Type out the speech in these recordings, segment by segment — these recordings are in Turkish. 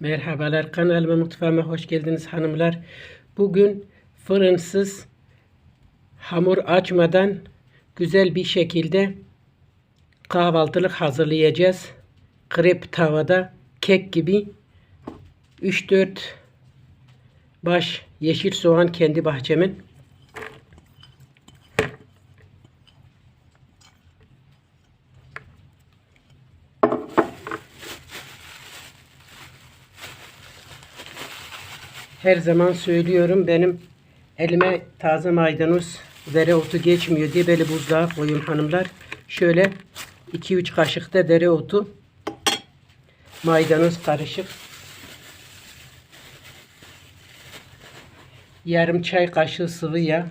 Merhabalar kanalıma mutfağıma hoş geldiniz hanımlar. Bugün fırınsız hamur açmadan güzel bir şekilde kahvaltılık hazırlayacağız. Krep tavada kek gibi 3-4 baş yeşil soğan kendi bahçemin. Her zaman söylüyorum benim elime taze maydanoz dereotu geçmiyor diye böyle buzluğa koyun hanımlar. Şöyle 2-3 kaşık da dereotu maydanoz karışık. Yarım çay kaşığı sıvı yağ.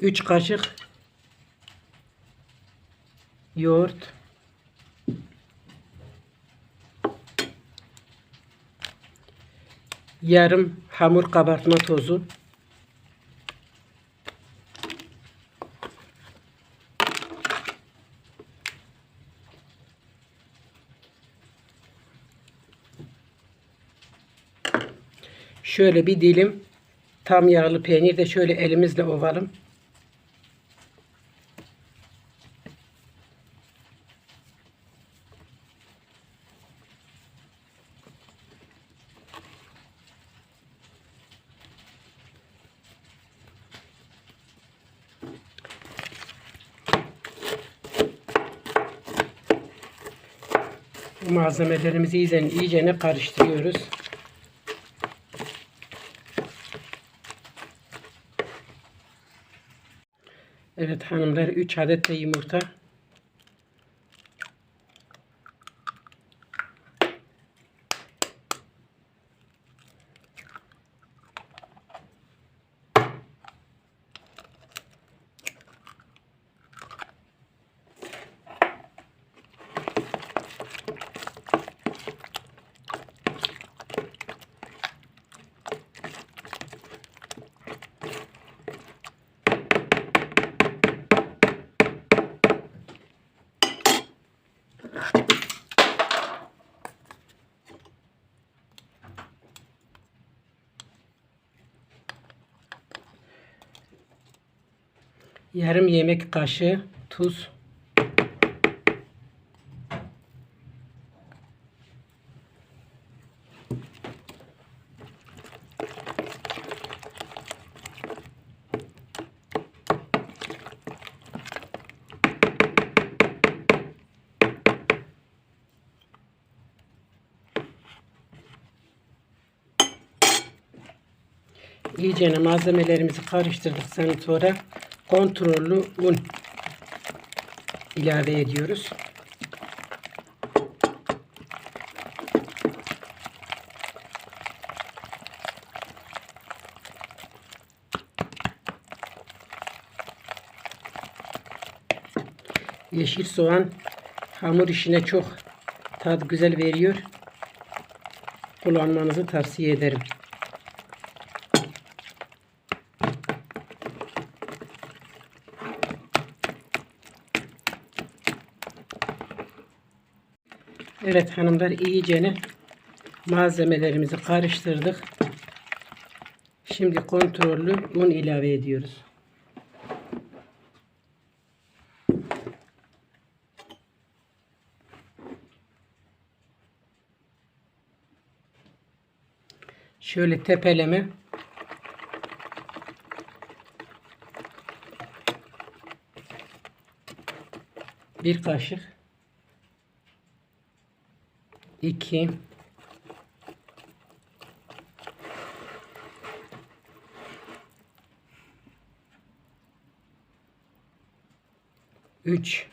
Üç kaşık yoğurt, yarım hamur kabartma tozu, şöyle bir dilim tam yağlı peynir de şöyle elimizle ovalım. Bu malzemelerimizi iyice, iyicene karıştırıyoruz. Evet hanımlar 3 adet de yumurta. Yarım yemek kaşığı tuz. İyice malzemelerimizi karıştırdıktan sonra kontrollü un ilave ediyoruz. Yeşil soğan hamur işine çok tat güzel veriyor. Kullanmanızı tavsiye ederim. Evet hanımlar iyicene malzemelerimizi karıştırdık. Şimdi kontrollü un ilave ediyoruz. Şöyle tepeleme bir kaşık 2 3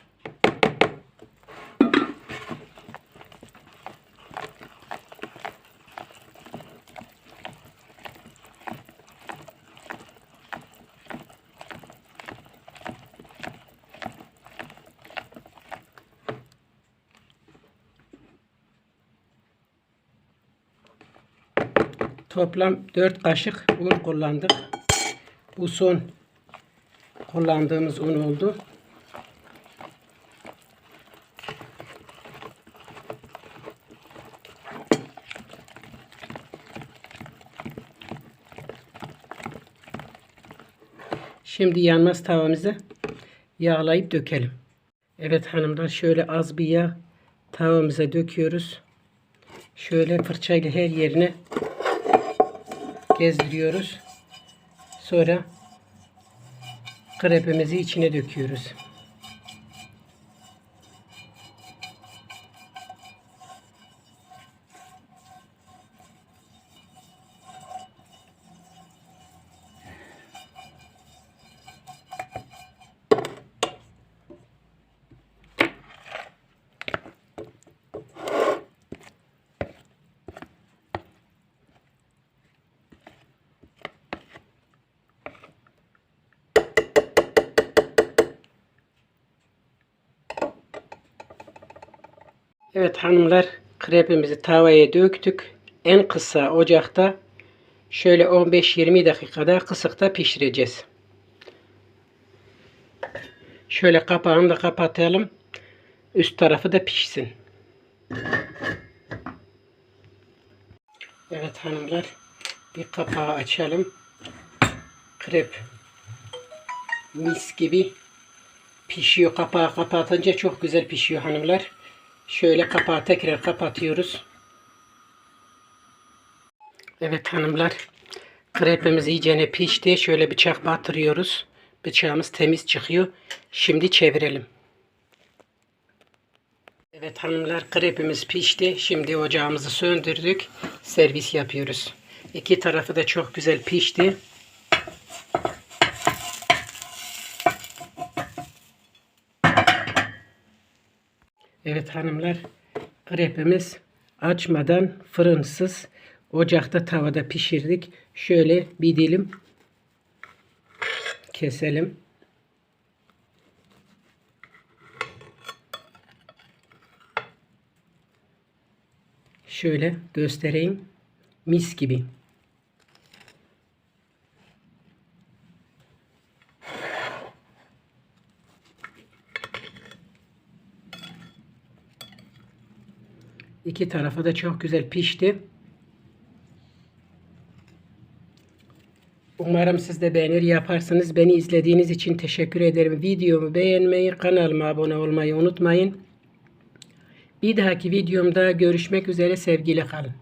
Toplam 4 kaşık un kullandık. Bu son kullandığımız un oldu. Şimdi yanmaz tavamızı yağlayıp dökelim. Evet hanımlar şöyle az bir yağ tavamıza döküyoruz. Şöyle fırçayla her yerine gezdiriyoruz. Sonra krepimizi içine döküyoruz. Evet hanımlar krepimizi tavaya döktük. En kısa ocakta şöyle 15-20 dakikada kısıkta pişireceğiz. Şöyle kapağını da kapatalım. Üst tarafı da pişsin. Evet hanımlar bir kapağı açalım. Krep mis gibi pişiyor. Kapağı kapatınca çok güzel pişiyor hanımlar. Şöyle kapağı tekrar kapatıyoruz. Evet hanımlar. Krepimiz iyicene pişti. Şöyle bıçak batırıyoruz. Bıçağımız temiz çıkıyor. Şimdi çevirelim. Evet hanımlar krepimiz pişti. Şimdi ocağımızı söndürdük. Servis yapıyoruz. İki tarafı da çok güzel pişti. Evet hanımlar, krepimiz açmadan fırınsız ocakta tavada pişirdik. Şöyle bir dilim keselim. Şöyle göstereyim. Mis gibi. İki tarafı da çok güzel pişti. Umarım siz de beğenir yaparsınız. Beni izlediğiniz için teşekkür ederim. Videomu beğenmeyi, kanalıma abone olmayı unutmayın. Bir dahaki videomda görüşmek üzere sevgili kalın.